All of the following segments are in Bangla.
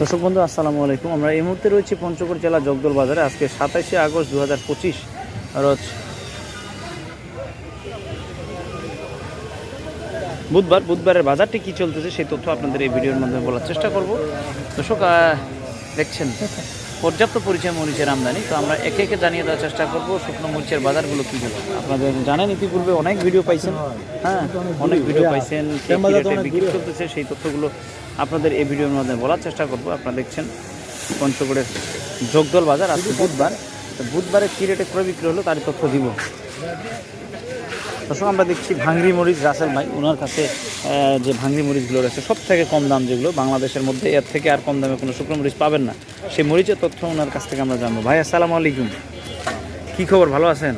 দর্শক বন্ধু, আসসালামু আলাইকুম। আমরা এই মুহূর্তে রয়েছি পঞ্চগড় জেলা জগদল বাজারে। আজকে সাতাশে আগস্ট দু হাজার পঁচিশ, রোজ বুধবার, বুধবারের বাজারটি কী চলতেছে সেই তথ্য আপনাদের এই ভিডিওর মাধ্যমে বলার চেষ্টা করব। দর্শক দেখছেন? পর্যাপ্ত পরিচয় মরিচের আমদানি তো আমরা একে একে জানিয়ে দেওয়ার চেষ্টা করব শুকনো মরিচের বাজারগুলো কী গেল আপনাদের জানেন ইতিপূর্বে অনেক ভিডিও পাইছেন। হ্যাঁ অনেক ভিডিও পাইছেন বিক্রি চলতেছে সেই তথ্যগুলো আপনাদের এই ভিডিওর মাধ্যমে বলার চেষ্টা করব। আপনারা দেখছেন পঞ্চগড়ের যোগদল বাজার আজকে বুধবার। বুধবারে কী রেটে ক্রয় বিক্রি হলো তার তথ্য দিব। দর্শক আমরা দেখছি ভাঙ্গরি মরিচ রাসেল ভাই ওনার কাছে যে ভাঙ্গরি মরিচগুলো রয়েছে সব থেকে কম দাম যেগুলো বাংলাদেশের মধ্যে এর থেকে আর কম দামে কোনো শুকনো মরিচ পাবেন না। সেই মরিচের তথ্য ওনার কাছ থেকে আমরা জানব। ভাই আসসালামু আলাইকুম। কী খবর? ভালো আছেন?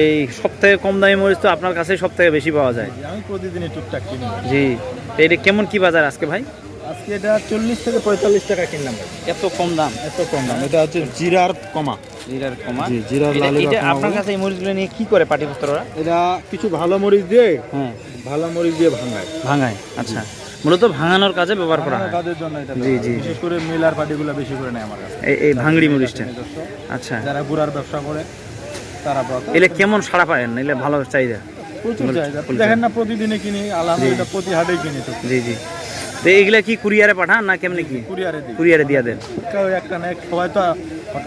এই সব থেকে কম দামি মরিচ তো আপনার কাছেই সব থেকে বেশি পাওয়া যায়। আমি প্রতিদিনই টুকটাক কিনি। জি এটা কেমন কি বাজার আজকে ভাই? আজকে এটা চল্লিশ থেকে পঁয়তাল্লিশ টাকা কিনলাম এত কম দাম? এত কম দাম। এটা হচ্ছে জিরার কমা। জিরার কমা? জি, জিরার এটা- লালি বা এটা কমা আপনার কাছে এই মরিচগুলো নিয়ে কি করে পাটিপুত্ররা এটা কিছু ভালো মরিচ দিয়ে হ্যাঁ। ভালো মরিচ দিয়ে ভাঙায়। ভাঙায় আচ্ছা। মূলত ভাঙানোর কাজে ব্যবহার করা হয়। তাদের জন্য এটা জি, জি, বিশেষ করে মিল আর বেশি করে নেয় আমার কাছে। এই এই ভাঙড়ি মরিচটা। আচ্ছা। যারা গুড়ার ব্যবসা করে তারা এলে কেমন সাড়া পায়েন এলে ভালো চাহিদা। প্রচুর চাহিদা। দেখেন না প্রতিদিনে কিনি আলহামদুলিল্লাহ প্রতি হাটেই কিনি তো। জি জি। তো এইগুলা কি কুরিয়ারে পাঠান না কেমনি কি? কুরিয়ারে দিই। কুরিয়ারে দিয়ে দেন। একটা সবাই তো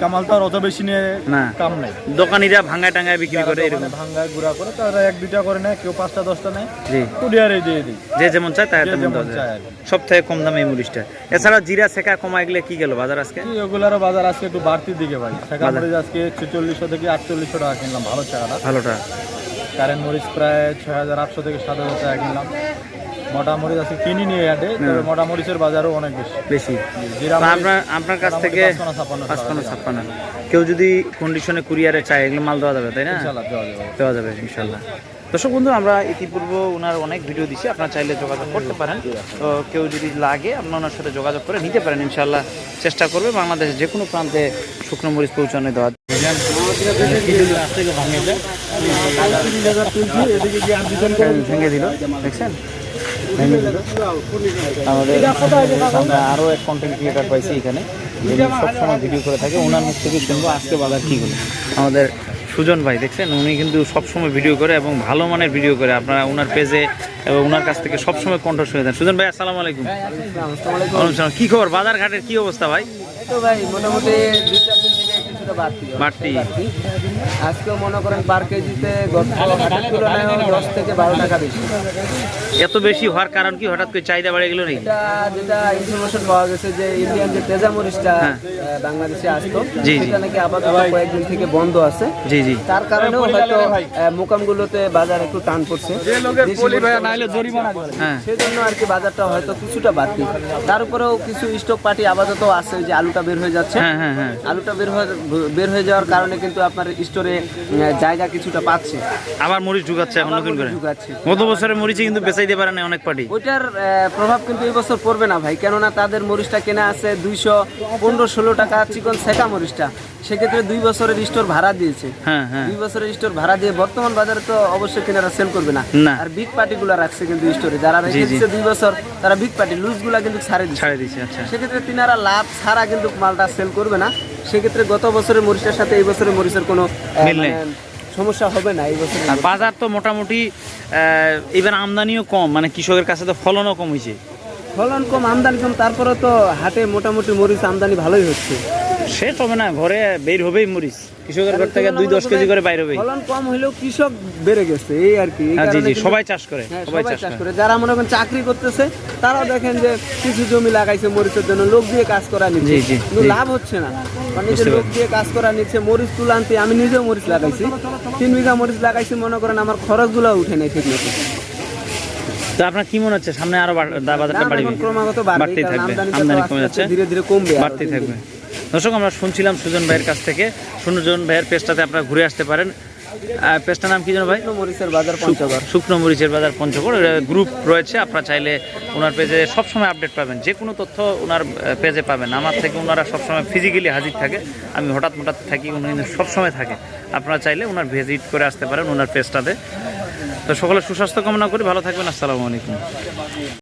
কামাল তো আর অত বেশি নিয়ে না। কাম নেই। দোকানিরা ভাঙায় টাঙ্গায় বিক্রি করে এরকম। ভাঙ্গায় গুড়া করে তারা এক দুইটা করে নেয় কেউ পাঁচটা দশটা নেয় জি। কুরিয়ারে দিয়ে দিই। যে যেমন চায় তাই তেমন দেওয়া যায়। চায় সব থেকে কম দামে এই মরিচটা। এছাড়া জিরা শেখা কমা এগুলো কি গেল বাজার আজকে? এই বাজার আজকে একটু বাড়তির দিকে ভাই। মরিচ আজকে ছেচল্লিশশো থেকে আটচল্লিশশো টাকা কিনলাম ভালো চাকাটা ভালোটা কারেন্ট মরিচ প্রায় ছয় হাজার আটশো থেকে সাত হাজার টাকা কিনলাম। মোটা মরিচ আজকে কিনি নিয়ে আটে মোটা মরিচের বাজারও অনেক বেশি। বেশি। আপনার আপনার কাছ থেকে পাঁচপান্ন, ছাপ্পান্ন কেউ যদি কন্ডিশনে কুরিয়ারে চায় এগুলো মাল দেওয়া যাবে তাই না? দেওয়া যাবে। ইনশাল্লাহ। দর্শক বন্ধু আমরা ইতিপূর্বে ওনার অনেক ভিডিও দিছি আপনারা চাইলে যোগাযোগ করতে পারেন। তো কেউ যদি লাগে আপনার ওনার সাথে যোগাযোগ করে নিতে পারেন ইনশাল্লাহ চেষ্টা করবে বাংলাদেশের যে কোনো প্রান্তে শুকনো মরিচ পৌঁছানো দেওয়া। ভেঙে দিল দেখছেন? ভেঙে দিল আমাদের আমরা আরও এক কন্টেন্ট ক্রিয়েটার পাইছি এখানে যিনি সবসময় ভিডিও করে থাকে ওনার মুখ থেকে শুনব আজকে বাজার কী হলো। আমাদের সুজন ভাই দেখছেন? উনি কিন্তু সবসময় ভিডিও করে এবং ভালো মানের ভিডিও করে। আপনারা ওনার পেজে এবং ওনার কাছ থেকে সবসময় কণ্ঠ শুনে দেন। সুজন ভাই আসসালামু আলাইকুম। আসসালাম। কি খবর? বাজার ঘাটের কি অবস্থা ভাই? তো ভাই মোটামুটি কিছুটা বাড়তি বাড়তি। আজকেও মনে করেন পার কেজিতে গত তুলনায় দশ থেকে বারো টাকা বেশি। এত বেশি হওয়ার কারণ কি? হঠাৎ করে চাহিদা বাড়ে গেল নাকি? যেটা ইনফরমেশন পাওয়া গেছে যে ইন্ডিয়ান যে তেজা মরিচটা হ্যাঁ। বাংলাদেশে আসতো। সেটা নাকি আপাতত কয়েকদিন থেকে বন্ধ আছে। জি জি। তার কারণেও হয়তো আহ, মোকামগুলোতে বাজার একটু টান পড়ছে। হ্যাঁ। সেজন্য আর কি বাজারটা হয়তো কিছুটা বাড়তি। তার উপরেও কিছু স্টক পার্টি আপাতত আছে যে আলুটা বের হয়ে যাচ্ছে। হ্যাঁ আলুটা বের হয়ে বের হয়ে যাওয়ার কারণে কিন্তু আপনার স্টোরে জায়গা কিছুটা পাচ্ছে। আবার মরিচ ঢুকাচ্ছে এখন নতুন করে? ঢুকাচ্ছে। গত বছরের মরিচে কিন্তু বেচাইতে পারে না অনেক পার্টি। ওইটার প্রভাব কিন্তু এই বছর পড়বে না ভাই। কেননা তাদের মরিচটা কেনা আছে দুইশো পনেরো ষোলো টাকা চিকন সেকা মরিচটা। সেক্ষেত্রে দুই বছরের স্টোর ভাড়া দিয়েছে। হ্যাঁ হ্যাঁ। দুই বছরের স্টোর ভাড়া দিয়ে বর্তমান বাজারে তো অবশ্যই কেনারা সেল করবে না। আর বিগ পার্টিগুলো রাখছে কিন্তু স্টোরে যারা রেখে দিচ্ছে দুই বছর তারা বিগ পার্টি লুজগুলা কিন্তু ছাড়ে দিচ্ছে আচ্ছা। সেক্ষেত্রে তিনারা লাভ ছাড়া কিন্তু মালটা সেল করবে না। সেক্ষেত্রে গত বছরের মরিচের সাথে এই বছরের মরিচের কোনো মিল নেই। মানে সমস্যা হবে না এই বছর আর বাজার তো মোটামুটি আহ, এবার আমদানিও কম মানে কৃষকের কাছে তো ফলনও কম হয়েছে। ফলন কম আমদানি কম তারপরে তো হাটে মোটামুটি মরিচ আমদানি ভালোই হচ্ছে। সে তবে না ঘরে বের হবেই মরিচ। কৃষকের ঘর থেকে দুই দশ কেজি করে বাইর হবেই। ফলন কম হলেও কৃষক বেড়ে গেছে এই আর কি হ্যাঁ, জি জি সবাই চাষ করে হ্যাঁ, সবাই চাষ করে। যারা মনে করেন চাকরি করতেছে তারাও দেখেন যে কিছু জমি লাগাইছে মরিচের জন্য লোক দিয়ে কাজ করা নিচ্ছে। কিন্তু লাভ হচ্ছে না। মানে যে লোক দিয়ে কাজ করা নিচ্ছে মরিচ তুলান্তি আমি নিজেও মরিচ লাগাইছি। তিন বিঘা মরিচ লাগাইছি মনে করেন আমার খরচগুলো উঠে নেই ঠিক মতো তো আপনার কি মনে হচ্ছে? সামনে আরও বাজারটা বাড়বে ক্রমাগত বাড়তেই থাকবে আমদানি কমে যাচ্ছে ধীরে ধীরে কমবে বাড়তেই থাকবে। দর্শক আমরা শুনছিলাম সুজন ভাইয়ের কাছ থেকে। সুজন ভাইয়ের পেজটাতে আপনারা ঘুরে আসতে পারেন। পেজটার নাম কি যেন ভাই? মরিচের বাজার পঞ্চগড়। শুকনো মরিচের বাজার পঞ্চগড়। গ্রুপ রয়েছে আপনারা চাইলে ওনার পেজে সবসময় আপডেট পাবেন। যে কোনো তথ্য ওনার পেজে পাবেন। আমার থেকে ওনারা সবসময় ফিজিক্যালি হাজির থাকে। আমি হঠাৎ হঠাৎ থাকি উনি কিন্তু সবসময় থাকে। আপনারা চাইলে ওনার ভিজিট করে আসতে পারেন ওনার পেজটাতে। তো সকলে সুস্বাস্থ্য কামনা করি ভালো থাকবেন আসসালামু আলাইকুম।